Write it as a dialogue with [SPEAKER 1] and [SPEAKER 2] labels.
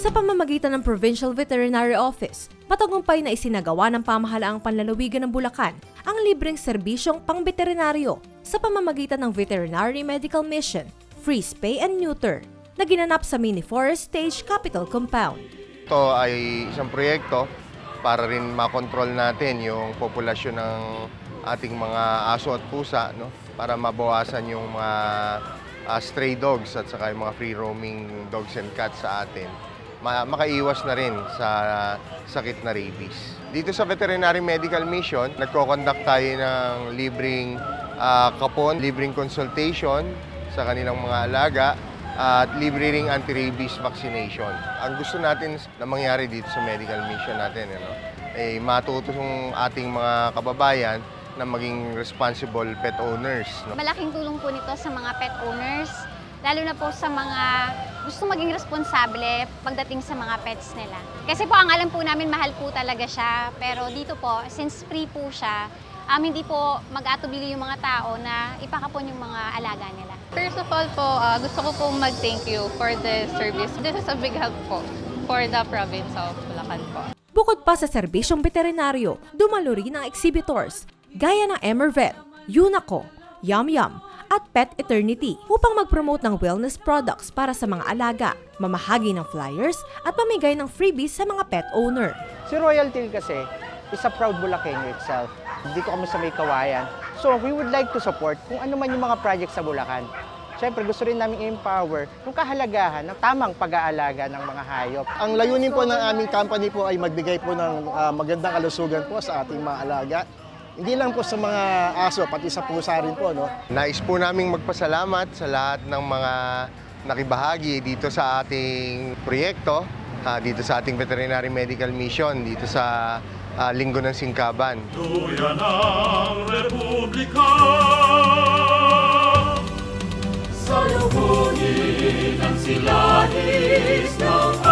[SPEAKER 1] Sa pamamagitan ng Provincial Veterinary Office, matagumpay na isinagawa ng pamahalaang panlalawigan ng Bulacan ang libreng serbisyong pang-veterinaryo sa pamamagitan ng Veterinary Medical Mission, Free Spay and Neuter, na ginanap sa Mini Forest Stage Capital Compound.
[SPEAKER 2] Ito ay isang proyekto para rin makontrol natin yung populasyon ng ating mga aso at pusa no para mabawasan yung mga ah, stray dogs at saka yung mga free roaming dogs and cats sa atin. Ma- makaiwas na rin sa sakit na rabies. Dito sa Veterinary Medical Mission, nagko-conduct tayo ng libreng ah, kapon, libreng consultation sa kanilang mga alaga at libre ring anti-rabies vaccination. Ang gusto natin na mangyari dito sa medical mission natin, ano, ay matuto yung ating mga kababayan na maging responsible pet owners. No?
[SPEAKER 3] Malaking tulong po nito sa mga pet owners, lalo na po sa mga gusto maging responsable pagdating sa mga pets nila. Kasi po ang alam po namin mahal po talaga siya, pero dito po, since free po siya, um, hindi po mag-atubili yung mga tao na ipakapon yung mga alaga nila.
[SPEAKER 4] First of all po, ah, gusto ko pong mag-thank you for the service. This is a big help po for the province of Bulacan po.
[SPEAKER 1] Bukod pa sa serbisyong veterinaryo, dumalo rin ang exhibitors gaya ng Emervet, Unaco, Yum Yum, at Pet Eternity upang mag-promote ng wellness products para sa mga alaga, mamahagi ng flyers at mamigay ng freebies sa mga pet owner.
[SPEAKER 5] Si Royal Tail kasi is a proud Bulakenyo itself. Dito kami sa may kawayan. So we would like to support kung ano man yung mga project sa Bulacan. Siyempre gusto rin namin i-empower yung kahalagahan ng tamang pag-aalaga ng mga hayop.
[SPEAKER 6] Ang layunin po ng aming company po ay magbigay po ng ah, magandang kalusugan po sa ating mga alaga. Hindi lang po sa mga aso, pati sa pusa rin po. No?
[SPEAKER 2] Nais po naming magpasalamat sa lahat ng mga nakibahagi dito sa ating proyekto, ah, dito sa ating veterinary medical mission, dito sa ah, Linggo ng Singkaban.
[SPEAKER 7] Tuya ng Republika Salubungin ang silahis ng